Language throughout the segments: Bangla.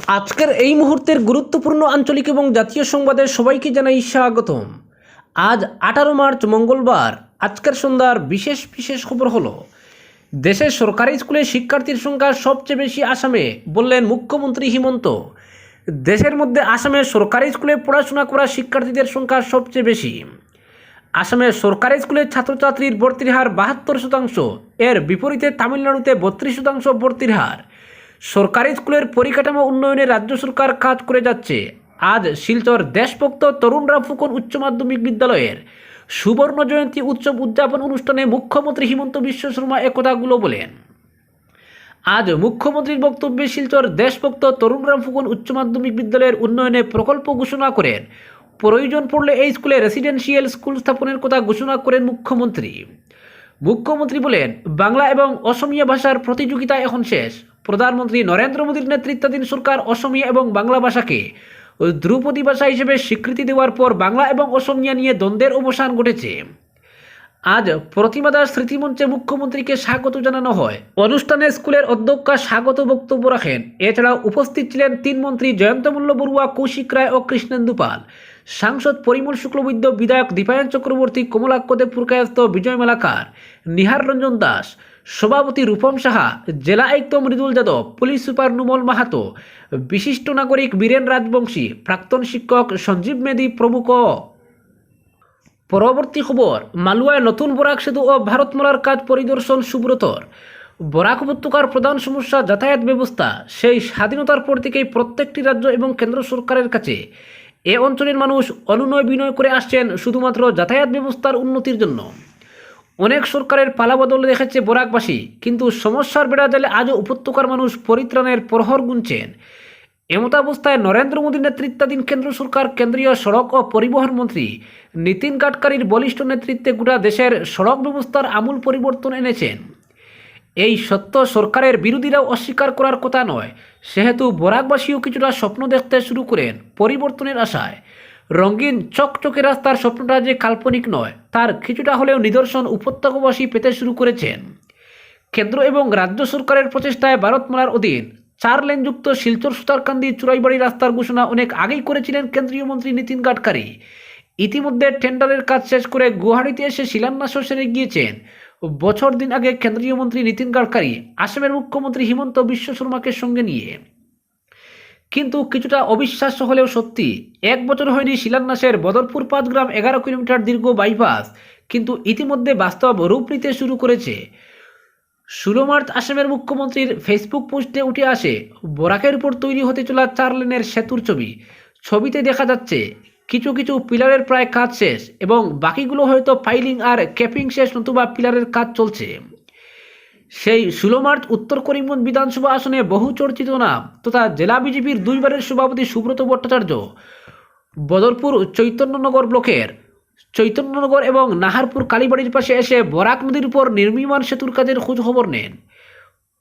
আজকের এই মুহূর্তের গুরুত্বপূর্ণ আঞ্চলিক এবং জাতীয় সংবাদে সবাইকে জানাই স্বাগতম। আজ আঠারো মার্চ, মঙ্গলবার। আজকের সন্ধ্যার বিশেষ বিশেষ খবর হলো দেশের সরকারি স্কুলে শিক্ষার্থীর সংখ্যা সবচেয়ে বেশি আসামে, বললেন মুখ্যমন্ত্রী হিমন্ত। দেশের মধ্যে আসামের সরকারি স্কুলে পড়াশোনা করা শিক্ষার্থীদের সংখ্যা সবচেয়ে বেশি। আসামের সরকারি স্কুলের ছাত্রছাত্রীর ভর্তির হার বাহাত্তর শতাংশ, এর বিপরীতে তামিলনাড়ুতে বত্রিশ শতাংশ ভর্তির হার। সরকারি স্কুলের পরিকাঠামো উন্নয়নে রাজ্য সরকার কাজ করে যাচ্ছে। আজ শিলচর দেশভক্ত তরুণরা ফুকন উচ্চ মাধ্যমিক বিদ্যালয়ের সুবর্ণ জয়ন্তী উৎসব উদযাপন অনুষ্ঠানে মুখ্যমন্ত্রী হিমন্ত বিশ্ব শর্মা একথাগুলো বলেন। আজ মুখ্যমন্ত্রীর বক্তব্যে শিলচর দেশভক্ত তরুণরাম ফুকন উচ্চ মাধ্যমিক বিদ্যালয়ের উন্নয়নে প্রকল্প ঘোষণা করেন। প্রয়োজন পড়লে এই স্কুলে রেসিডেন্সিয়াল স্কুল স্থাপনের কথা ঘোষণা করেন মুখ্যমন্ত্রী। মুখ্যমন্ত্রী বলেন, বাংলা এবং অসমীয়া ভাষার প্রতিযোগিতা এখন শেষ। প্রধানমন্ত্রী নরেন্দ্র মোদীর নেতৃত্বাধীন সরকার অসমিয়া এবং বাংলা ভাষাকে ধ্রুপদী ভাষা হিসেবে স্বীকৃতি দেওয়ার পর বাংলা এবং অসমিয়া নিয়ে দ্বন্দ্বের অবসান ঘটেছে। আজ প্রতিমা দাস স্মৃতিমঞ্চে মুখ্যমন্ত্রীকে স্বাগত জানানো হয়। অনুষ্ঠানে স্কুলের অধ্যক্ষা স্বাগত বক্তব্য রাখেন। এছাড়াও উপস্থিত ছিলেন তিন মন্ত্রী জয়ন্তমল্ল বড়ুয়া, কৌশিক রায় ও কৃষ্ণেন্দু পাল। সাংসদ পরিমল শুক্লবৈদ্য বিধায়ক দীপায়ন চক্রবর্তী কমলাক্ষদেব পুরকায়স্ত বিজয় মালাকার, নিহার রঞ্জন দাস সভাপতি রূপম সাহা, জেলা আয়ুক্ত মৃদুল যাদব, পুলিশ সুপার নুমল মাহাতো, বিশিষ্ট নাগরিক বীরেন রাজবংশী, প্রাক্তন শিক্ষক সঞ্জীব মেদি প্রমুখ। পরবর্তী খবর, মালুয়ায় নতুন বরাক সেতু ও ভারতমালার কাজ পরিদর্শন সুব্রতর। বরাক উপত্যকার প্রধান সমস্যা যাতায়াত ব্যবস্থা, সেই স্বাধীনতার পর থেকেই প্রত্যেকটি রাজ্য এবং কেন্দ্র সরকারের কাছে। এ অঞ্চলের মানুষ অনুনয় বিনয় করে আসছেন শুধুমাত্র যাতায়াত ব্যবস্থার উন্নতির জন্য। অনেক সরকারের পালাবদল দেখেছে বরাকবাসী, কিন্তু সমস্যার বেড়া জালে আজও উপত্যকার মানুষ পরিত্রাণের প্রহর গুনছেন। এমতাবস্থায় নরেন্দ্র মোদীর নেতৃত্বাধীন কেন্দ্র সরকার, কেন্দ্রীয় সড়ক ও পরিবহন মন্ত্রী নীতিন গাডকারির বলিষ্ঠ নেতৃত্বে গোটা দেশের সড়ক ব্যবস্থার আমূল পরিবর্তন এনেছেন। এই সত্য সরকারের বিরোধীরাও অস্বীকার করার কথা নয়, সেহেতু বরাকবাসীও কিছুটা স্বপ্ন দেখতে শুরু করেন পরিবর্তনের আশায়। রঙিন চকচকে রাস্তার স্বপ্নটা যে কাল্পনিক নয়, তার কিছুটা হলেও নিদর্শন উপত্যকাবাসী পেতে শুরু করেছেন। কেন্দ্র এবং রাজ্য সরকারের প্রচেষ্টায় ভারতমালার অধীন চার লেনযুক্ত শিলচর সুতারকান্দি চুরাইবাড়ি রাস্তার ঘোষণা অনেক আগেই করেছিলেন কেন্দ্রীয় মন্ত্রী নীতিন গাডকারি। ইতিমধ্যে টেন্ডারের কাজ শেষ করে গুয়াহাটিতে এসে শিলান্যাসও সেরে গিয়েছেন। বছর দিন আগে কেন্দ্রীয় মন্ত্রী নীতিন গাডকারি, আসামের মুখ্যমন্ত্রী হিমন্ত বিশ্ব শর্মাকে সঙ্গে নিয়ে। কিন্তু কিছুটা অবিশ্বাস্য হলেও সত্যি, এক বছর হয়নি শিলান্যাসের বদরপুর পাঁচগ্রাম এগারো কিলোমিটার দীর্ঘ বাইপাস, কিন্তু ইতিমধ্যে বাস্তব রূপ নিতে শুরু করেছে। ষোলো মার্চ আসামের মুখ্যমন্ত্রীর ফেসবুক পোস্টে উঠে আসে, বরাকের উপর তৈরি হতে চলা চার লেনের সেতুর ছবি। ছবিতে দেখা যাচ্ছে, কিছু কিছু পিলারের প্রায় কাজ শেষ এবং বাকিগুলো হয়তো ফাইলিং আর ক্যাপিং শেষ নতুবা পিলারের কাজ চলছে। সেই ষোলো মার্চ উত্তর করিমগঞ্জ বিধানসভা আসনে বহু চর্চিত নাম তথা জেলা বিজেপির দুইবারের সভাপতি সুব্রত ভট্টাচার্য, বদরপুর চৈতন্যনগর ব্লকের চৈতন্যনগর এবং নাহারপুর কালীবাড়ির পাশে এসে বরাক নদীর উপর নির্মীয়মান সেতুর কাজের খোঁজ খবর নেন।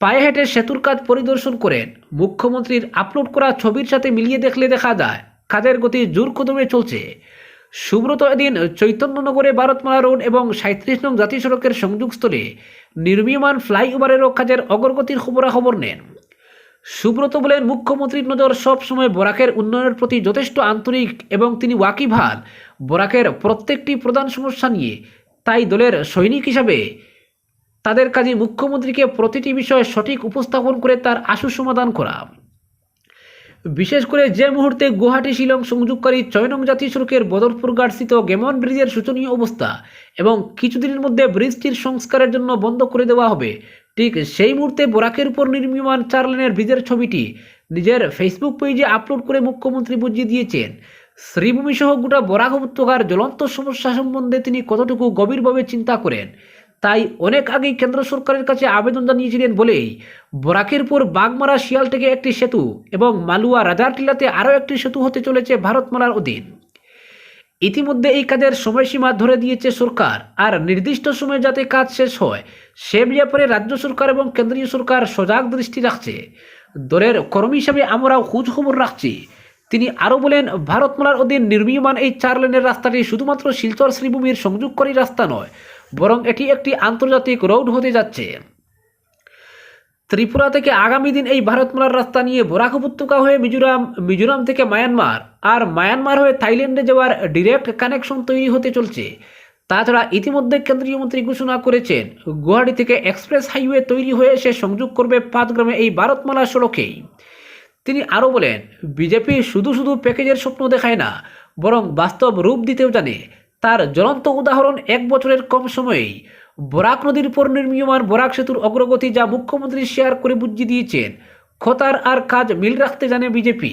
পায়ে হেঁটে সেতুর কাজ পরিদর্শন করেন। মুখ্যমন্ত্রীর আপলোড করা ছবির সাথে মিলিয়ে দেখলে দেখা যায়, কাজের গতি জোর কদমে চলছে। সুব্রত এদিন চৈতন্যনগরে ভারতমালা রোড এবং সাঁত্রিশ নং জাতীয় সড়কের সংযোগস্থলে নির্মীয়মান ফ্লাইওভারেরও কাজের অগ্রগতির খবরাখবর নেন। সুব্রত বলেন, মুখ্যমন্ত্রীর নজর সবসময় বরাকের উন্নয়নের প্রতি যথেষ্ট আন্তরিক এবং তিনি ওয়াকিভাল বরাকের প্রত্যেকটি প্রধান সমস্যা নিয়ে তাই দলের সৈনিক হিসাবে তাদের কাজে মুখ্যমন্ত্রীকে প্রতিটি বিষয়ে সঠিক উপস্থাপন করে তার আশু সমাধান করা। বিশেষ করে যে মুহূর্তে গুয়াহাটি, শিলং সংযোগকারী চয়নং জাতীয় সড়কের বদরপুর ঘাটস্থিত গেমন ব্রিজের শোচনীয় অবস্থা এবং কিছুদিনের মধ্যে ব্রিজটির সংস্কারের জন্য বন্ধ করে দেওয়া হবে। ঠিক সেই মুহূর্তে বরাকের উপর নির্মীয়মান চার লেনের ব্রিজের ছবিটি নিজের ফেসবুক পেজে আপলোড করে মুখ্যমন্ত্রী বুঝিয়ে দিয়েছেন। শ্রীভূমি সহ গোটা বরাক উপত্যকার জ্বলন্ত সমস্যা সম্বন্ধে তিনি কতটুকু গভীরভাবে চিন্তা করেন? তাই অনেক আগেই কেন্দ্র সরকারের কাছে আবেদন জানিয়েছিলেন বলেই বরাকিরপুর বাগমারা শিয়াল থেকে একটি সেতু এবং মালুয়া রাজারটিলাতে আরও একটি সেতু হতে চলেছে ভারতমালার অধীন। ইতিমধ্যে এই কাজের সময়সীমা ধরে দিয়েছে সরকার আর নির্দিষ্ট সময়ে যাতে কাজ শেষ হয়, সে ব্যাপারে রাজ্য সরকার এবং কেন্দ্রীয় সরকার সজাগ দৃষ্টি রাখছে। দলের কর্মী হিসাবে আমরাও খোঁজ খবর রাখছি। তিনি আরও বলেন, ভারতমালার অধীন নির্মীয়মান এই চার লেনের রাস্তাটি শুধুমাত্র শিলচর শ্রীভূমির সংযোগকারী রাস্তা নয় বরং এটি একটি আন্তর্জাতিক রোড হতে যাচ্ছে। ত্রিপুরা থেকে আগামী দিন এই ভারতমালার রাস্তা নিয়ে বরাক উপত্যকা হয়ে মিজোরাম মিজোরাম থেকে মায়ানমার আর মায়ানমার হয়ে থাইল্যান্ডে যাওয়ার ডিরেক্ট কানেকশন তৈরি হতে চলছে। তাছাড়া ইতিমধ্যে কেন্দ্রীয় মন্ত্রী ঘোষণা করেছেন, গুয়াহাটি থেকে এক্সপ্রেস হাইওয়ে তৈরি হয়ে সে সংযোগ করবে পাঁচগ্রামে এই ভারতমালা সড়কেই। তিনি আরও বলেন, বিজেপি শুধু শুধু প্যাকেজের স্বপ্ন দেখায় না, বরং বাস্তব রূপ দিতেও জানে। তার জ্বলন্ত উদাহরণ এক বছরের কম সময়েই। বরাক নদীর উপর নির্মীয়মান বরাক সেতুর অগ্রগতি যা মুখ্যমন্ত্রী শেয়ার করে বুঝিয়ে দিয়েছেন, খতার আর কাজ মিল রাখতে জানে বিজেপি।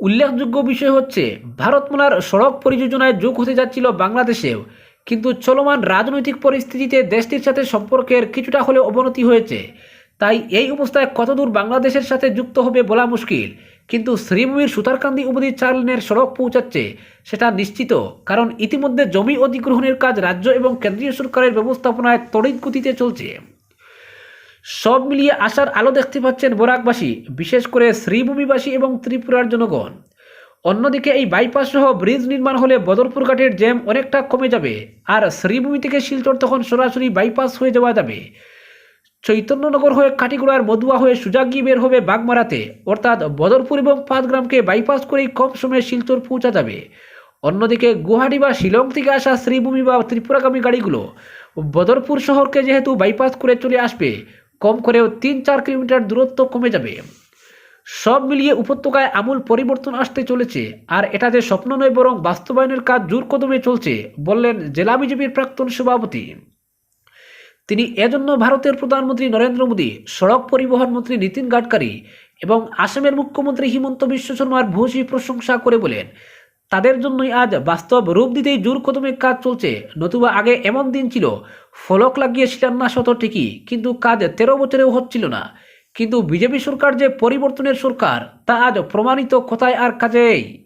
উল্লেখযোগ্য বিষয় হচ্ছে, ভারতমালার সড়ক পরিযোজনায় যোগ হতে যাচ্ছিল বাংলাদেশেও, কিন্তু চলমান রাজনৈতিক পরিস্থিতিতে দেশটির সাথে সম্পর্কের কিছুটা হলেও অবনতি হয়েছে। তাই এই অবস্থায় কতদূর বাংলাদেশের সাথে যুক্ত হবে বলা মুশকিল। কিন্তু শ্রীভূমির সুতারকান্দি অবধি চার লেনের সড়ক পৌঁছাচ্ছে, সেটা নিশ্চিত। কারণ ইতিমধ্যে জমি অধিগ্রহণের কাজ রাজ্য এবং কেন্দ্রীয় সরকারের ব্যবস্থাপনায় তড়িৎ গতিতে চলছে। সব মিলিয়ে আসার আলো দেখতে পাচ্ছেন বরাকবাসী, বিশেষ করে শ্রীভূমিবাসী এবং ত্রিপুরার জনগণ। অন্যদিকে এই বাইপাস সহ ব্রিজ নির্মাণ হলে বদরপুর ঘাটের জ্যাম অনেকটা কমে যাবে, আর শ্রীভূমি থেকে শিলচর তখন সরাসরি বাইপাস হয়ে যাওয়া যাবে। চৈতন্যনগর হয়ে কাটিগুড়ার মদুয়া হয়ে সুজা গিয়ে বের হবে বাগমারাতে। অর্থাৎ বদরপুর এবং পাঁচগ্রামকে বাইপাস করেই কম সময়ে শিলচর পৌঁছা যাবে অন্যদিকে গুয়াহাটি বা শিলং থেকে আসা শ্রীভূমি বা ত্রিপুরাগামী গাড়িগুলো বদরপুর শহরকে যেহেতু বাইপাস করে চলে আসবে, কম করেও তিন চার কিলোমিটার দূরত্ব কমে যাবে। সব মিলিয়ে উপত্যকায় আমূল পরিবর্তন আসতে চলেছে, আর এটা যে স্বপ্ন নয় বরং বাস্তবায়নের কাজ জোর কদমে চলছে, বললেন জেলা বিজেপির প্রাক্তন সভাপতি। তিনি এজন্য ভারতের প্রধানমন্ত্রী নরেন্দ্র মোদী, সড়ক পরিবহন মন্ত্রী নীতিন গাডকারি এবং আসামের মুখ্যমন্ত্রী হিমন্ত বিশ্ব শর্মার ভূয়সী প্রশংসা করে বলেন, তাদের জন্যই আজ বাস্তব রূপ দিতেই জোর কদমে কাজ চলছে। নতুবা আগে এমন দিন ছিল, ফলক লাগিয়ে শিলান্যাস হতো ঠিকই, কিন্তু কাজ তেরো বছরেও হচ্ছিল না। কিন্তু বিজেপি সরকার যে পরিবর্তনের সরকার, তা আজ প্রমাণিত কথায় আর কাজেই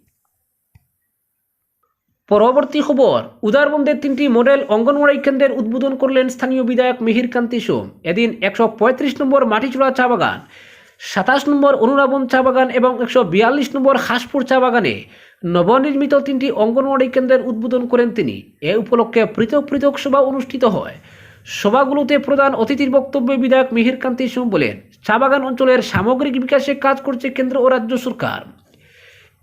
পরবর্তী খবর উদারবন্দের তিনটি মডেল অঙ্গনওয়াড়ি কেন্দ্রের উদ্বোধন করলেন স্থানীয় বিধায়ক মিহির কান্তি সোম। এদিন একশো পঁয়ত্রিশ নম্বর মাটিচূড়া চা বাগান, সাতাশ নম্বর অনুরাবন চা বাগান এবং একশো বিয়াল্লিশ নম্বর হাসপুর চা বাগানে নবনির্মিত তিনটি অঙ্গনওয়াড়ি কেন্দ্রের উদ্বোধন করেন তিনি। এ উপলক্ষে পৃথক পৃথক সভা অনুষ্ঠিত হয়। সভাগুলোতে প্রধান অতিথির বক্তব্যে বিধায়ক মিহির কান্তি সোম বলেন, চা বাগান অঞ্চলের সামগ্রিক বিকাশে কাজ করছে কেন্দ্র ও রাজ্য সরকার।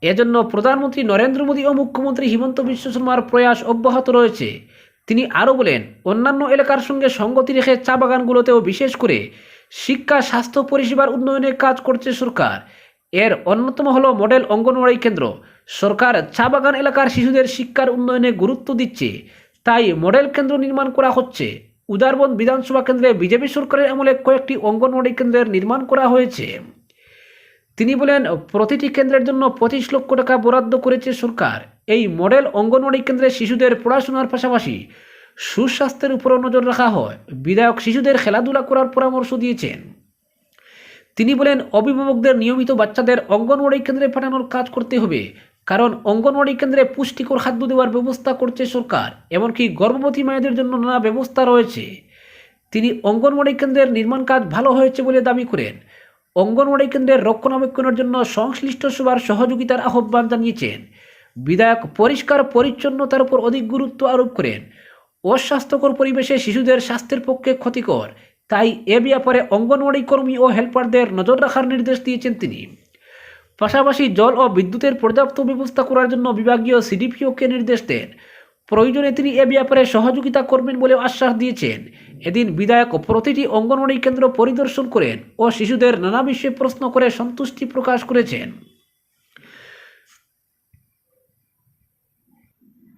এজন্য প্রধানমন্ত্রী নরেন্দ্র মোদী ও মুখ্যমন্ত্রী হিমন্ত বিশ্ব শর্মার প্রয়াস অব্যাহত রয়েছে। তিনি আরও বলেন, অন্যান্য এলাকার সঙ্গে সঙ্গতি রেখে চা বাগানগুলোতেও বিশেষ করে শিক্ষা, স্বাস্থ্য, পরিষেবার উন্নয়নে কাজ করছে সরকার। এর অন্যতম হলো মডেল অঙ্গনওয়াড়ি কেন্দ্র। সরকার চা বাগান এলাকার শিশুদের শিক্ষার উন্নয়নে গুরুত্ব দিচ্ছে। তাই মডেল কেন্দ্র নির্মাণ করা হচ্ছে। উদারবন বিধানসভা কেন্দ্রে বিজেপি সরকারের আমলে কয়েকটি অঙ্গনওয়াড়ি কেন্দ্রের নির্মাণ করা হয়েছে। তিনি বলেন, প্রতিটি কেন্দ্রের জন্য পঁচিশ লক্ষ টাকা বরাদ্দ করেছে সরকার। এই মডেল অঙ্গনওয়াড়ি কেন্দ্রে শিশুদের পড়াশোনার পাশাপাশি সুস্বাস্থ্যের উপরও নজর রাখা হয়। বিধায়ক শিশুদের খেলাধুলা করার পরামর্শ দিয়েছেন। তিনি বলেন, অভিভাবকদের নিয়মিত বাচ্চাদের অঙ্গনওয়াড়ি কেন্দ্রে পাঠানোর কাজ করতে হবে, কারণ অঙ্গনওয়াড়ি কেন্দ্রে পুষ্টিকর খাদ্য দেওয়ার ব্যবস্থা করছে সরকার, এমনকি গর্ভবতী মায়েদের জন্য নানা ব্যবস্থা রয়েছে। তিনি, অঙ্গনওয়াড়ি কেন্দ্রের নির্মাণ কাজ ভালো হয়েছে বলে দাবি করেন। অঙ্গনওয়াড়ি কেন্দ্রের রক্ষণাবেক্ষণের জন্য সংশ্লিষ্ট সবার সহযোগিতার আহ্বান জানিয়েছেন। বিধায়ক পরিষ্কার পরিচ্ছন্নতার উপর অধিক গুরুত্ব আরোপ করেন। অস্বাস্থ্যকর পরিবেশে শিশুদের স্বাস্থ্যের পক্ষে ক্ষতিকর। তাই এ ব্যাপারে অঙ্গনওয়াড়ি কর্মী ও হেল্পারদের নজর রাখার নির্দেশ দিয়েছেন তিনি। পাশাপাশি জল ও বিদ্যুতের পর্যাপ্ত ব্যবস্থা করার জন্য বিভাগীয় সিডিপিওকে নির্দেশ দেন। প্রয়োজনে তিনি এ ব্যাপারে সহযোগিতা করবেন বলে আশ্বাস দিয়েছেন। এদিন বিধায়ক প্রতিটি অঙ্গনওয়াড়ি কেন্দ্র পরিদর্শন করেন ও শিশুদের নানা বিষয়ে প্রশ্ন করে সন্তুষ্টি প্রকাশ করেছেন।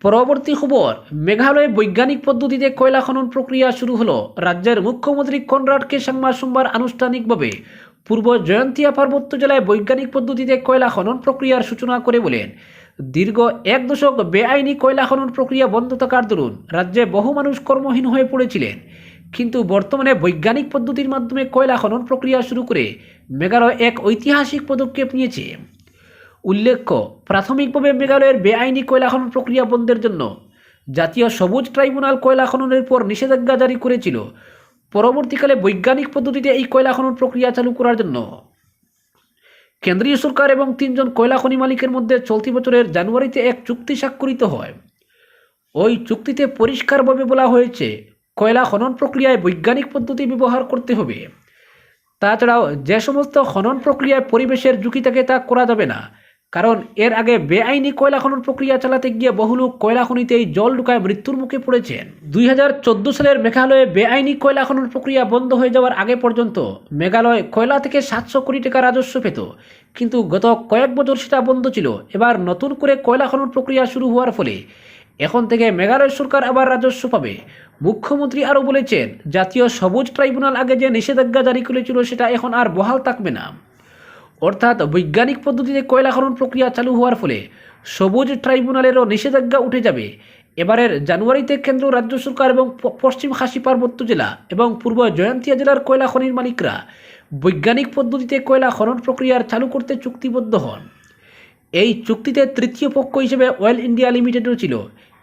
পরবর্তী খবর, মেঘালয়ে বৈজ্ঞানিক পদ্ধতিতে কয়লা খনন প্রক্রিয়া শুরু হলো। রাজ্যের মুখ্যমন্ত্রী কনরাড কে সাংমা সোমবার আনুষ্ঠানিকভাবে পূর্ব জয়ন্তিয়া পার্বত্য জেলায় বৈজ্ঞানিক পদ্ধতিতে কয়লা খনন প্রক্রিয়ার সূচনা করে বলেন। দীর্ঘ এক দশক বেআইনি কয়লা খনন প্রক্রিয়া বন্ধ থাকার দরুন রাজ্যে বহু মানুষ কর্মহীন হয়ে পড়েছিলেন। কিন্তু বর্তমানে বৈজ্ঞানিক পদ্ধতির মাধ্যমে কয়লা খনন প্রক্রিয়া শুরু করে মেঘালয় এক ঐতিহাসিক পদক্ষেপ নিয়েছে। উল্লেখ্য, প্রাথমিকভাবে মেঘালয়ের বেআইনি কয়লা খনন প্রক্রিয়া বন্ধের জন্য জাতীয় সবুজ ট্রাইব্যুনাল কয়লা খননের পর নিষেধাজ্ঞা জারি করেছিল। পরবর্তীকালে বৈজ্ঞানিক পদ্ধতিতে এই কয়লা খনন প্রক্রিয়া চালু করার জন্য কেন্দ্রীয় সরকার এবং তিনজন কয়লা খনি মালিকের মধ্যে চলতি বছরের জানুয়ারিতে এক চুক্তি স্বাক্ষরিত হয়। ওই চুক্তিতে পরিষ্কারভাবে বলা হয়েছে, কয়লা খনন প্রক্রিয়ায় বৈজ্ঞানিক পদ্ধতি ব্যবহার করতে হবে। তাছাড়াও যে সমস্ত খনন প্রক্রিয়ায় পরিবেশের ঝুঁকি থাকে তা করা যাবে না। কারণ এর আগে বেআইনি কয়লা খনন প্রক্রিয়া চালাতে গিয়ে বহু লোক কয়লা খনিতেই জল ঢুকায় মৃত্যুর মুখে পড়েছেন। দুই হাজার চোদ্দ সালের মেঘালয়ে বেআইনি কয়লা খনন প্রক্রিয়া বন্ধ হয়ে যাওয়ার আগে পর্যন্ত মেঘালয় কয়লা থেকে সাতশো কোটি টাকা রাজস্ব পেত। কিন্তু গত কয়েক বছর সেটা বন্ধ ছিল। এবার নতুন করে কয়লা খনন প্রক্রিয়া শুরু হওয়ার ফলে এখন থেকে মেঘালয় সরকার আবার রাজস্ব পাবে। মুখ্যমন্ত্রী আরও বলেছেন, জাতীয় সবুজ ট্রাইব্যুনাল আগে যে নিষেধাজ্ঞা জারি করেছিল সেটা এখন আর বহাল থাকবে না। অর্থাৎ বৈজ্ঞানিক পদ্ধতিতে কয়লা খনন প্রক্রিয়া চালু হওয়ার ফলে সবুজ ট্রাইব্যুনালেরও নিষেধাজ্ঞা উঠে যাবে। এবারের জানুয়ারিতে কেন্দ্র, রাজ্য সরকার এবং পশ্চিম খাসি পার্বত্য জেলা এবং পূর্ব জয়ন্তিয়া জেলার কয়লা খনির মালিকরা বৈজ্ঞানিক পদ্ধতিতে কয়লা খনন প্রক্রিয়ার চালু করতে চুক্তিবদ্ধ হন। এই চুক্তিতে তৃতীয় পক্ষ হিসেবে অয়েল ইন্ডিয়া লিমিটেডও ছিল।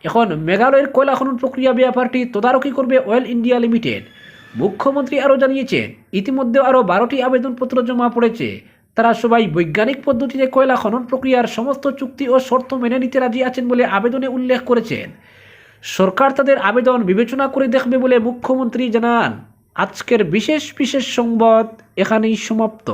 এখন মেঘালয়ের কয়লা খনন প্রক্রিয়া ব্যাপারটি তদারকি করবে অয়েল ইন্ডিয়া লিমিটেড। মুখ্যমন্ত্রী আরও জানিয়েছেন, ইতিমধ্যে আরও বারোটি আবেদনপত্র জমা পড়েছে। তারা সবাই বৈজ্ঞানিক পদ্ধতিতে কয়লা খনন প্রক্রিয়ার সমস্ত চুক্তি ও শর্ত মেনে নিতে রাজি আছেন বলে আবেদনে উল্লেখ করেছেন। সরকার তাদের আবেদন বিবেচনা করে দেখবে বলে মুখ্যমন্ত্রী জানান। আজকের বিশেষ বিশেষ সংবাদ এখানেই সমাপ্ত।